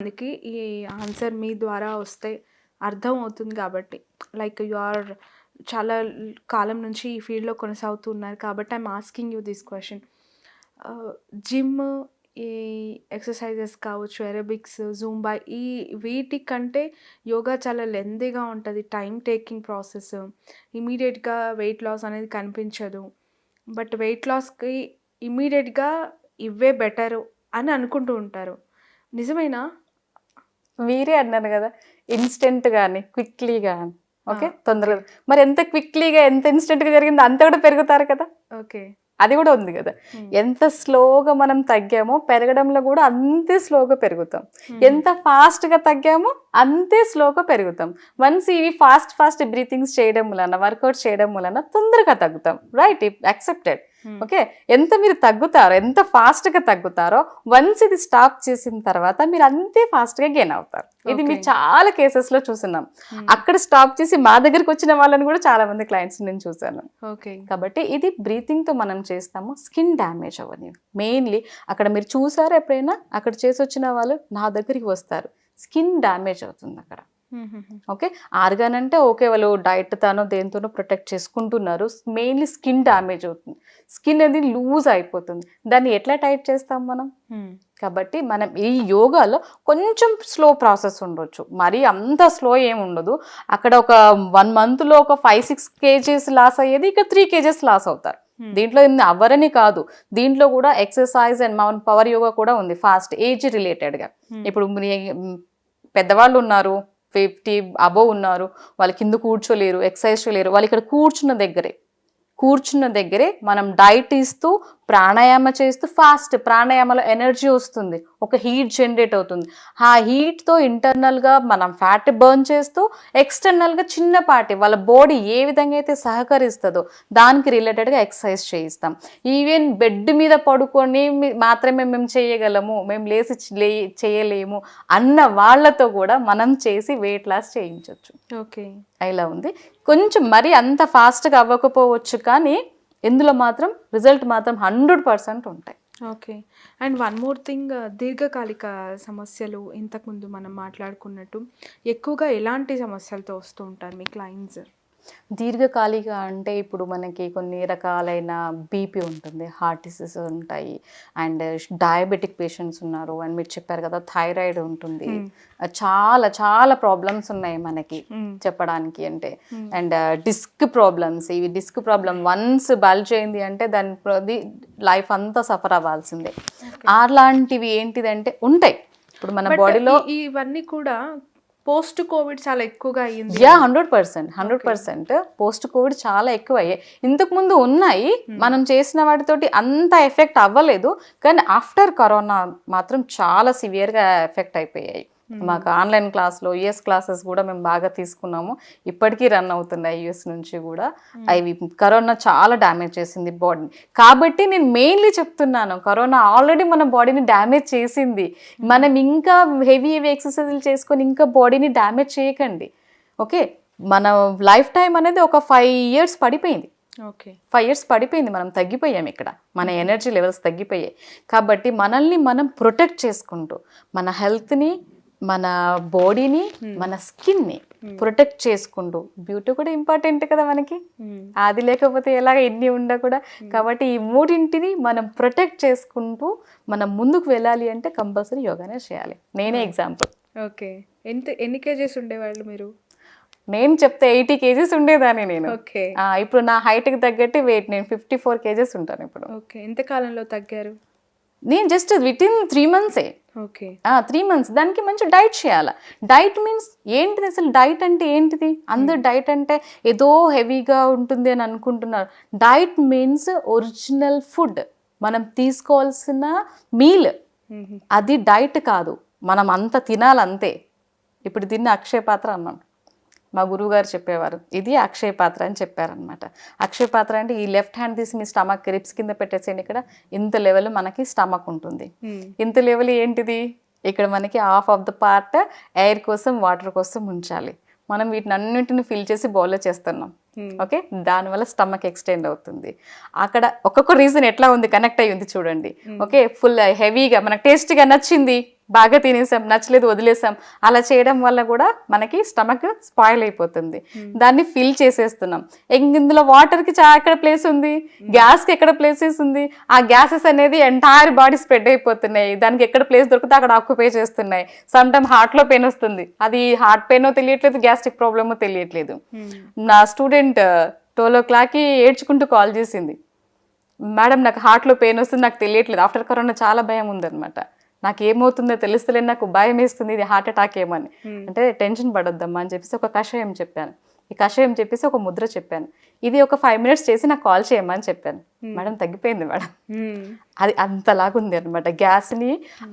అందుకే ఈ ఆన్సర్ మీ ద్వారా వస్తే అర్థం అవుతుంది కాబట్టి. లైక్ యు ఆర్ చాలా కాలం నుంచి ఈ ఫీల్డ్లో కొనసాగుతున్నారు కాబట్టి I'm asking you this question. Gym ఈ ఎక్సర్సైజెస్ కావచ్చు ఎరబిక్స్ జూంబా ఈ వీటికంటే యోగా చాలా లెందీగా ఉంటుంది. టైం టేకింగ్ ప్రాసెస్ ఇమీడియట్గా వెయిట్ లాస్ అనేది కనిపించదు. బట్ వెయిట్ లాస్కి ఇమీడియట్గా ఇవే బెటరు అని అనుకుంటూ ఉంటారు. నిజమేనా? మీరే అన్నారు కదా ఇన్స్టెంట్ గాని క్విక్లీ గాని ఓకే తొందరగా. మరి ఎంత క్విక్లీగా ఎంత ఇన్స్టెంట్గా జరిగిందో అంత కూడా పెరుగుతారు కదా. ఓకే అది కూడా ఉంది కదా. ఎంత స్లోగా మనం తగ్గామో పెరగడంలో కూడా అంతే స్లోగా పెరుగుతాం. ఎంత ఫాస్ట్గా తగ్గామో అంతే స్లోగా పెరుగుతాం. వన్స్ ఇవి ఫాస్ట్ ఫాస్ట్ బ్రీతింగ్స్ చేయడం వలన వర్కౌట్ చేయడం వలన తొందరగా తగ్గుతాం. రైట్ యాక్సెప్టెడ్ ఓకే ఎంత మీరు తగ్గుతారో ఎంత fast గా తగ్గుతారో వన్స్ ఇది స్టాప్ చేసిన తర్వాత మీరు అంతే fast గా గెయిన్ అవుతారు. ఇది మీరు. చాలా cases లో చూస్తున్నాం అక్కడ స్టాప్ చేసి మా దగ్గరికి వచ్చిన వాళ్ళని కూడా చాలా మంది క్లయింట్స్ నేను చూసాను ఓకే కాబట్టి ఇది breathing తో మనం చేస్తాము స్కిన్ డ్యామేజ్ అవ్వని. మెయిన్లీ అక్కడ మీరు చూసారా ఎప్పుడైనా? అక్కడ చేసి వచ్చిన వాళ్ళు నా దగ్గరికి వస్తారు. స్కిన్ డ్యామేజ్ అవుతుంది అక్కడ. ఓకే? ఆర్గాన్ అంటే ఓకే వాళ్ళు డైట్ తానో దేంతోనో ప్రొటెక్ట్ చేసుకుంటున్నారు. మెయిన్లీ స్కిన్ డ్యామేజ్ అవుతుంది. స్కిన్ అనేది లూజ్ అయిపోతుంది. దాన్ని ఎట్లా టైట్ చేస్తాం మనం? కాబట్టి మనం ఈ యోగాలో కొంచెం స్లో ప్రాసెస్ ఉండొచ్చు. మరి అంత స్లో ఏమి ఉండదు. అక్కడ ఒక వన్ మంత్లో ఒక ఫైవ్ సిక్స్ కేజీస్ లాస్ అయ్యేది ఇక త్రీ కేజెస్ లాస్ అవుతారు. దీంట్లో అవ్వరని కాదు. దీంట్లో కూడా ఎక్సర్సైజ్ అండ్ మన పవర్ యోగా కూడా ఉంది. ఫాస్ట్ ఏజ్ రిలేటెడ్గా. ఇప్పుడు పెద్దవాళ్ళు ఉన్నారు. ఫిఫ్టీ అబోవ్ ఉన్నారు. వాళ్ళు కింద కూర్చోలేరు ఎక్సర్సైజ్ చేయలేరు. వాళ్ళు ఇక్కడ కూర్చున్న దగ్గరే కూర్చున్న దగ్గరే మనం డైట్ ఇస్తూ ప్రాణాయామ చేస్తూ ఫాస్ట్ ప్రాణాయామలో ఎనర్జీ వస్తుంది. ఒక హీట్ జనరేట్ అవుతుంది. ఆ హీట్తో ఇంటర్నల్గా మనం ఫ్యాట్ బర్న్ చేస్తూ ఎక్స్టర్నల్గా చిన్నపాటి వాళ్ళ బాడీ ఏ విధంగా అయితే సహకరిస్తుందో దానికి రిలేటెడ్గా ఎక్సర్సైజ్ చేయిస్తాం. ఈవెన్ బెడ్ మీద పడుకొని మాత్రమే మేము చేయగలము మేము లేచి లే చేయలేము అన్న వాళ్ళతో కూడా మనం చేసి వెయిట్ లాస్ చేయించవచ్చు ఓకే. ఇలా ఉంది. కొంచెం మరి అంత ఫాస్ట్గా అవ్వకపోవచ్చు కానీ ఇందులో మాత్రం రిజల్ట్ మాత్రం హండ్రెడ్ పర్సెంట్ ఉంటాయి. Okay. And one more thing దీర్ఘకాలిక సమస్యలు ఇంతకుముందు మనం మాట్లాడుకున్నట్టు ఎక్కువగా ఎలాంటి సమస్యలతో వస్తూ ఉంటారు మీ క్లయింట్స్? దీర్ఘకాలిక అంటే ఇప్పుడు మనకి కొన్ని రకాలైన బీపీ ఉంటుంది హార్ట్ డిసీజ్ ఉంటాయి అండ్ డయాబెటిక్ పేషెంట్స్ ఉన్నారు అండ్ మీరు చెప్పారు కదా థైరాయిడ్ ఉంటుంది. చాలా చాలా ప్రాబ్లమ్స్ ఉన్నాయి మనకి చెప్పడానికి అంటే. అండ్ డిస్క్ ప్రాబ్లమ్స్ ఇవి డిస్క్ ప్రాబ్లమ్ వన్స్ బల్జ్ అయింది అంటే దాని లైఫ్ అంతా సఫర్ అవ్వాల్సిందే. అలాంటివి ఏంటిదంటే ఉంటాయి. ఇప్పుడు మన బాడీలో ఇవన్నీ కూడా పోస్ట్ కోవిడ్ చాలా ఎక్కువగా అయ్యింది. Yeah hundred percent hundred percent. Post Covid చాలా ఎక్కువ అయ్యాయి ఇంతకు ముందు ఉన్నాయి. మనం చేసిన వాటితోటి అంత ఎఫెక్ట్ అవ్వలేదు. కానీ ఆఫ్టర్ కరోనా మాత్రం చాలా సివియర్గా ఎఫెక్ట్ అయిపోయాయి. మాకు ఆన్లైన్ క్లాస్లో యుఎస్ క్లాసెస్ కూడా మేము బాగా తీసుకున్నాము. ఇప్పటికీ రన్ అవుతున్నాయి యుఎస్ నుంచి కూడా. అవి కరోనా చాలా డ్యామేజ్ చేసింది బాడీని కాబట్టి నేను మెయిన్లీ చెప్తున్నాను కరోనా ఆల్రెడీ మన బాడీని డ్యామేజ్ చేసింది. మనం ఇంకా హెవీ హెవీ ఎక్సర్సైజులు చేసుకొని ఇంకా బాడీని డ్యామేజ్ చేయకండి. ఓకే? మన లైఫ్ టైం అనేది ఒక ఫైవ్ ఇయర్స్ పడిపోయింది. ఓకే. ఫైవ్ ఇయర్స్ పడిపోయింది మనం తగ్గిపోయాం ఇక్కడ. మన ఎనర్జీ లెవెల్స్ తగ్గిపోయాయి. కాబట్టి మనల్ని మనం ప్రొటెక్ట్ చేసుకుంటూ మన హెల్త్ని మన బాడీని మన స్కిన్ని ప్రొటెక్ట్ చేసుకుంటూ. బ్యూటీ కూడా ఇంపార్టెంట్ కదా మనకి. అది లేకపోతే ఎలాగ ఎన్ని ఉండ కూడా. కాబట్టి ఈ మూడింటిని మనం ప్రొటెక్ట్ చేసుకుంటూ మనం ముందుకు వెళ్ళాలి అంటే కంపల్సరీ యోగానే చేయాలి. నేనే ఎగ్జాంపుల్ ఓకే ఎంత ఎన్ని కేజెస్ ఉండేవాళ్ళు మీరు? నేను చెప్తే ఎయిటీ కేజీస్ ఉండేదాన్ని నేను. ఇప్పుడు నా హైట్కి తగ్గట్టు వెయిట్ నేను ఫిఫ్టీ ఫోర్ కేజెస్ ఉంటాను ఇప్పుడు. ఓకే ఎంత కాలంలో తగ్గారు? నేను జస్ట్ విత్ ఇన్ త్రీ మంత్సే ఓకే. త్రీ మంత్స్ దానికి మంచి డైట్ చేయాలి? డైట్ మీన్స్ ఏంటిది అసలు? డైట్ అంటే ఏంటిది? అందరు డైట్ అంటే ఏదో హెవీగా ఉంటుంది అని అనుకుంటున్నారు. డైట్ మీన్స్ ఒరిజినల్ ఫుడ్ మనం తీసుకోవాల్సిన మీల్ అది డైట్ కాదు. మనం అంత తినాలంతే. ఇప్పుడు దీన్ని అక్షయ పాత్ర అన్నాం మా గురువు గారు చెప్పేవారు ఇది అక్షయ పాత్ర అని చెప్పారనమాట అక్షయ పాత్ర అంటే ఈ లెఫ్ట్ హ్యాండ్ తీసి మీ స్టమక్ రిప్స్ కింద పెట్టేసేయండి ఇక్కడ ఇంత లెవెల్ మనకి స్టమక్ ఉంటుంది. ఇంత లెవెల్ ఏంటిది? ఇక్కడ మనకి half of the part air కోసం వాటర్ కోసం ఉంచాలి. మనం వీటిని అన్నింటిని ఫిల్ చేసి బౌల్లో చేస్తున్నాం. ఓకే దానివల్ల స్టమక్ ఎక్స్టెండ్ అవుతుంది. అక్కడ ఒక్కొక్క రీజన్ ఎట్లా ఉంది? కనెక్ట్ అయ్యి ఉంది చూడండి ఓకే ఫుల్ హెవీగా మనకు టేస్ట్గా నచ్చింది. బాగా తినేసాం నచ్చలేదు వదిలేసాం. అలా చేయడం వల్ల కూడా మనకి స్టమక్ స్పాయిల్ అయిపోతుంది. దాన్ని ఫిల్ చేసేస్తున్నాం. ఇందులో వాటర్కి చా ఎక్కడ ప్లేస్ ఉంది? గ్యాస్కి ఎక్కడ ప్లేసెస్ ఉంది? ఆ గ్యాసెస్ అనేది ఎంటైర్ బాడీ స్ప్రెడ్ అయిపోతున్నాయి. దానికి ఎక్కడ ప్లేస్ దొరికితే అక్కడ ఆక్యుపై చేస్తున్నాయి. సమ్ టైమ్ హార్ట్లో పెయిన్ వస్తుంది. అది హార్ట్ పెయిన్ తెలియట్లేదు గ్యాస్ట్రిక్ ప్రాబ్లమో తెలియట్లేదు. నా స్టూడెంట్ ట్వెల్వ్ ఓ క్లాక్కి ఏడ్చుకుంటూ కాల్ చేసింది. మేడం నాకు హార్ట్లో పెయిన్ వస్తుంది నాకు తెలియట్లేదు. ఆఫ్టర్ కరోనా చాలా భయం ఉందన్నమాట. నాకు ఏమవుతుందో తెలుస్తలేదు నాకు భయం వేస్తుంది ఇది హార్ట్ అటాక్ ఏమని. అంటే టెన్షన్ పడొద్దమ్మా అని చెప్పేసి ఒక కషాయం చెప్పాను. ఈ కషాయం చెప్పేసి ఒక ముద్ర చెప్పాను. ఇది ఒక ఫైవ్ మినిట్స్ చేసి నాకు కాల్ చేయమని చెప్పాను. మేడం తగ్గిపోయింది మేడం. అది అంతలాగుంది అనమాట గ్యాస్ని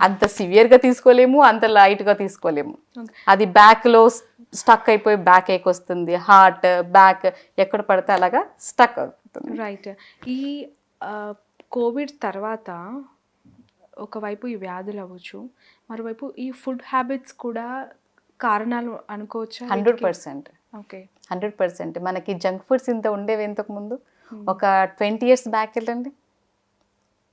అంత సివియర్గా తీసుకోలేము అంత లైట్గా తీసుకోలేము. అది బ్యాక్లో స్టక్ అయిపోయి బ్యాక్ ఏక్ వస్తుంది. హార్ట్ బ్యాక్ ఎక్కడ పడితే అలాగా స్టక్ అవుతుంది. రైట్ ఈ కోవిడ్ తర్వాత ఒకవైపు ఈ వ్యాధులు అవ్వచ్చు మరోవైపు ఈ ఫుడ్ హ్యాబిట్స్ కూడా కారణాలు అనుకోవచ్చా? Hundred percent. Okay. Hundred percent. మనకి జంక్ ఫుడ్స్ ఇంత ఉండేవి ఇంతకు ముందు. ఒక ట్వంటీ ఇయర్స్ బ్యాక్ వెళ్ళండి.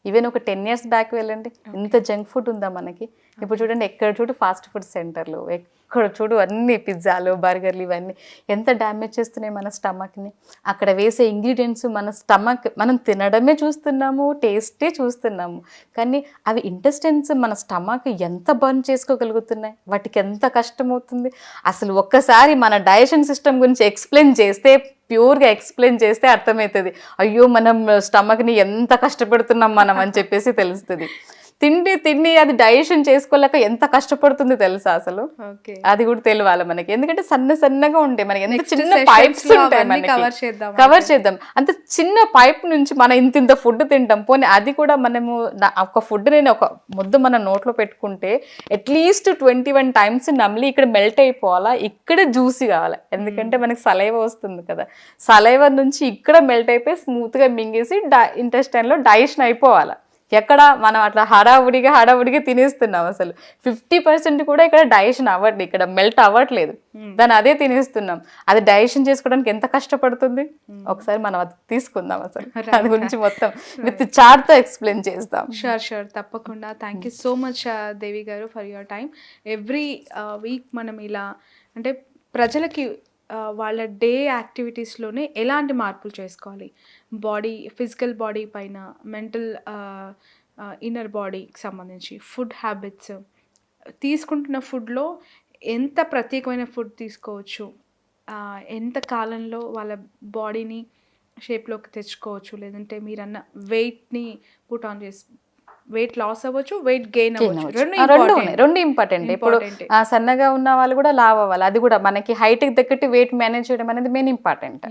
ఈవెన్ ఒక టెన్ ఇయర్స్ బ్యాక్ వెళ్ళండి. ఇంత జంక్ ఫుడ్ ఉందా మనకి? ఇప్పుడు చూడండి ఎక్కడ చూడు ఫాస్ట్ ఫుడ్ సెంటర్లు అక్కడ చూడు అన్ని పిజ్జాలు బర్గర్లు ఇవన్నీ. ఎంత డ్యామేజ్ చేస్తున్నాయి మన స్టమక్ని. అక్కడ వేసే ఇంగ్రీడియంట్స్ మన స్టమక్ మనం తినడమే చూస్తున్నాము టేస్టే చూస్తున్నాము. కానీ అవి ఇంటెస్టెన్స్ మన స్టమక్ ఎంత బర్న్ చేసుకోగలుగుతున్నాయి? వాటికి ఎంత కష్టమవుతుంది? అసలు ఒక్కసారి మన డైజెషన్ సిస్టమ్ గురించి ఎక్స్ప్లెయిన్ చేస్తే ప్యూర్గా ఎక్స్ప్లెయిన్ చేస్తే అర్థమవుతుంది. అయ్యో మనం స్టమక్ని ఎంత కష్టపడుతున్నాం మనం అని చెప్పేసి తెలుస్తుంది. తిండి తిండి అది డైజెషన్ చేసుకోలేక ఎంత కష్టపడుతుంది తెలుసా అసలు? అది కూడా తెలియాలి మనకి. ఎందుకంటే సన్న సన్నగా ఉంటాయి మనకి. ఎంత చిన్న పైప్స్ ఉంటాయి మనకి. cover చేద్దాం కవర్ చేద్దాం. అంత చిన్న పైప్ నుంచి మనం ఇంత ఇంత ఫుడ్ తింటాం. పోనీ అది కూడా మనము ఒక ఫుడ్ నేను ఒక ముద్ద మన నోట్లో పెట్టుకుంటే అట్లీస్ట్ ట్వంటీ వన్ టైమ్స్ నమిలి ఇక్కడ మెల్ట్ అయిపోవాలా? ఇక్కడ జ్యూసీ కావాలి. ఎందుకంటే మనకి సలైవ వస్తుంది కదా. సలైవ నుంచి ఇక్కడ మెల్ట్ అయిపోయి స్మూత్గా మింగేసి డై ఇంటెస్టైన్లో డైజెషన్ అయిపోవాలి. ఎక్కడ మనం అట్లా హడావుడిగా హడావుడిగా తినేస్తున్నాం అసలు. ఫిఫ్టీ పర్సెంట్ కూడా ఇక్కడ డైజెషన్ అవ్వట్లేదు ఇక్కడ మెల్ట్ అవ్వట్లేదు. దాన్ని అదే తినేస్తున్నాం. అది డైజెషన్ చేసుకోవడానికి ఎంత కష్టపడుతుంది? ఒకసారి మనం అది తీసుకుందాం అసలు. దాని గురించి మొత్తం విత్ చార్ట్తో ఎక్స్ప్లెయిన్ చేస్తాం. షూర్ షూర్ తప్పకుండా. Thank you so much Devi గారు for your time every week మనం ఇలా అంటే ప్రజలకి వాళ్ళ డే యాక్టివిటీస్లోనే ఎలాంటి మార్పులు చేసుకోవాలి? బాడీ ఫిజికల్ బాడీ పైన మెంటల్ ఇన్నర్ బాడీకి సంబంధించి ఫుడ్ హ్యాబిట్స్ తీసుకుంటున్న ఫుడ్లో ఎంత ప్రత్యేకమైన ఫుడ్ తీసుకోవచ్చు? ఎంత కాలంలో వాళ్ళ బాడీని షేప్లోకి తెచ్చుకోవచ్చు? లేదంటే మీరన్న వెయిట్ని పుట్ ఆన్ చేసి వెయిట్ లాస్ అవ్వచ్చు వెయిట్ గెయిన్ అవ్వచ్చు. రెండు రెండు ఇంపార్టెంట్ ఇప్పుడు సన్నగా ఉన్న వాళ్ళు కూడా లావ్ అవ్వాలి. అది కూడా మనకి హైట్కి తగ్గట్టు వెయిట్ మేనేజ్ చేయడం అనేది మెయిన్ ఇంపార్టెంట్